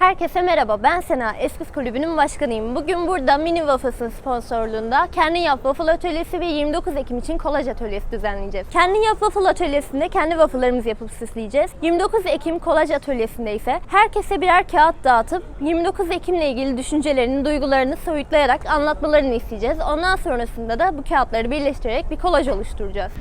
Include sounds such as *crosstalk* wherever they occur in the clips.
Herkese merhaba, ben Sena, Eskiz Kulübü'nün başkanıyım. Bugün burada Mini Waffles'ın sponsorluğunda Kendin Yap Waffle Atölyesi ve 29 Ekim için kolaj atölyesi düzenleyeceğiz. Kendin Yap Waffle Atölyesi'nde kendi waffle'larımızı yapıp süsleyeceğiz. 29 Ekim kolaj atölyesinde ise herkese birer kağıt dağıtıp 29 Ekim'le ilgili düşüncelerini, duygularını soyutlayarak anlatmalarını isteyeceğiz. Ondan sonrasında da bu kağıtları birleştirerek bir kolaj oluşturacağız.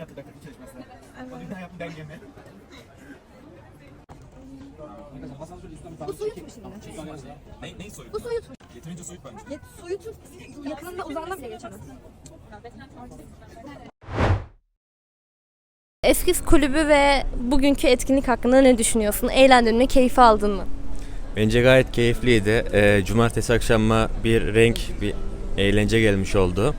İçimizden yaptık dakika çalışmasına. O yüzden yaptım dengemi. Bu soyutmuş şimdi. Ne, neyi soyut? Bu soyutmuş. Yeterince soyut bence. Ya, soyutun yakınında uzağına bile geçemez. Eskiz Kulübü ve bugünkü etkinlik hakkında ne düşünüyorsun? Eğlendin mi, keyif aldın mı? Bence gayet keyifliydi. Ee, cumartesi akşamı bir renk, bir eğlence gelmiş oldu.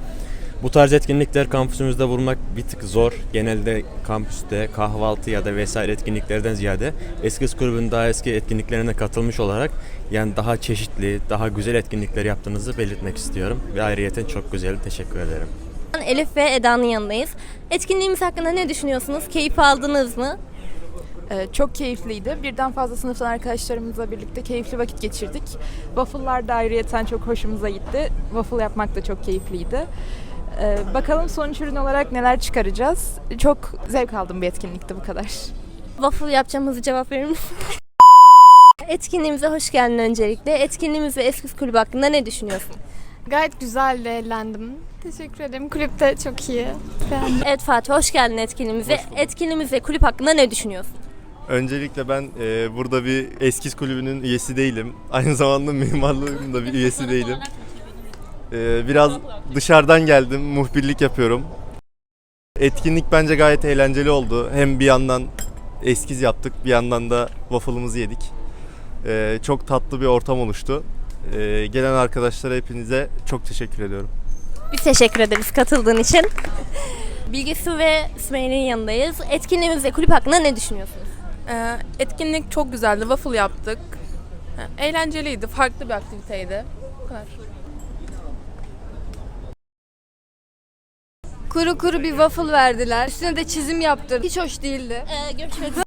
Bu tarz etkinlikler kampüsümüzde bulmak bir tık zor. Genelde kampüste kahvaltı ya da vesaire etkinliklerden ziyade Eskiz Kulübü'nün daha eski etkinliklerine katılmış olarak yani daha çeşitli, daha güzel etkinlikler yaptığınızı belirtmek istiyorum. Ve ayrıyeten çok güzel, teşekkür ederim. Elif ve Eda'nın yanındayız. Etkinliğimiz hakkında ne düşünüyorsunuz? Keyif aldınız mı? Ee, Çok keyifliydi. Birden fazla sınıftan arkadaşlarımızla birlikte keyifli vakit geçirdik. Waffle'lar da ayrıyeten çok hoşumuza gitti. Waffle yapmak da çok keyifliydi. Ee, Bakalım sonuç ürün olarak neler çıkaracağız. Çok zevk aldım bir etkinlikte bu kadar. Waffle yapacağımızı cevap verir misin? *laughs* Etkinliğimize hoş geldin öncelikle. Etkinliğimiz ve Eskiz Kulübü hakkında ne düşünüyorsun? Gayet güzel de eğlendim. Teşekkür ederim. Kulüp de çok iyi. Beğendim. Evet Fatih hoş geldin etkinliğimize. Etkinliğimiz ve kulüp hakkında ne düşünüyorsun? Öncelikle ben e, burada bir eskiz kulübünün üyesi değilim. Aynı zamanda mimarlığın da bir üyesi değilim. *laughs* E, biraz dışarıdan geldim, muhbirlik yapıyorum. Etkinlik bence gayet eğlenceli oldu. Hem bir yandan eskiz yaptık, bir yandan da waffle'ımızı yedik. E, çok tatlı bir ortam oluştu. E, gelen arkadaşlara hepinize çok teşekkür ediyorum. Biz teşekkür ederiz katıldığın için. Bilgisu ve Sümeyye'nin yanındayız. Etkinliğimiz ve kulüp hakkında ne düşünüyorsunuz? Ee, etkinlik çok güzeldi. Waffle yaptık. Ha, Eğlenceliydi. Farklı bir aktiviteydi. Bu kadar. Kuru kuru bir waffle verdiler. Üstüne de çizim yaptırdı. Hiç hoş değildi. Ee, görüşmek üzere.